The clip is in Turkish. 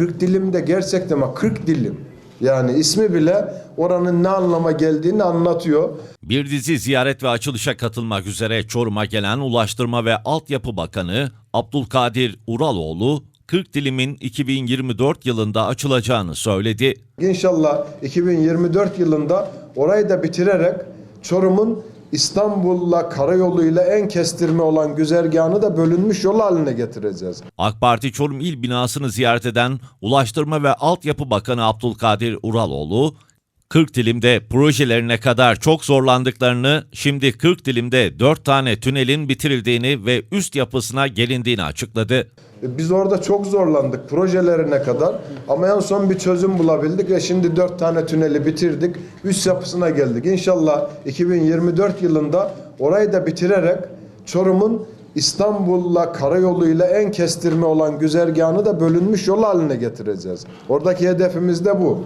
40 dilim de gerçekten ama 40 dilim. Yani ismi bile oranın ne anlama geldiğini anlatıyor. Bir dizi ziyaret ve açılışa katılmak üzere Çorum'a gelen Ulaştırma ve Altyapı Bakanı Abdülkadir Uraloğlu, 40 dilimin 2024 yılında açılacağını söyledi. İnşallah 2024 yılında orayı da bitirerek Çorum'un İstanbul'la karayoluyla en kestirme olan güzergahını da bölünmüş yol haline getireceğiz. AK Parti Çorum İl binasını ziyaret eden Ulaştırma ve Altyapı Bakanı Abdülkadir Uraloğlu, 40 dilimde projelerine kadar çok zorlandıklarını, şimdi 40 dilimde 4 tane tünelin bitirildiğini ve üst yapısına gelindiğini açıkladı. Biz orada çok zorlandık projelerine kadar ama en son bir çözüm bulabildik ve şimdi dört tane tüneli bitirdik. Üst yapısına geldik. İnşallah 2024 yılında orayı da bitirerek Çorum'un İstanbul'la karayoluyla en kestirme olan güzergahını da bölünmüş yol haline getireceğiz. Oradaki hedefimiz de bu.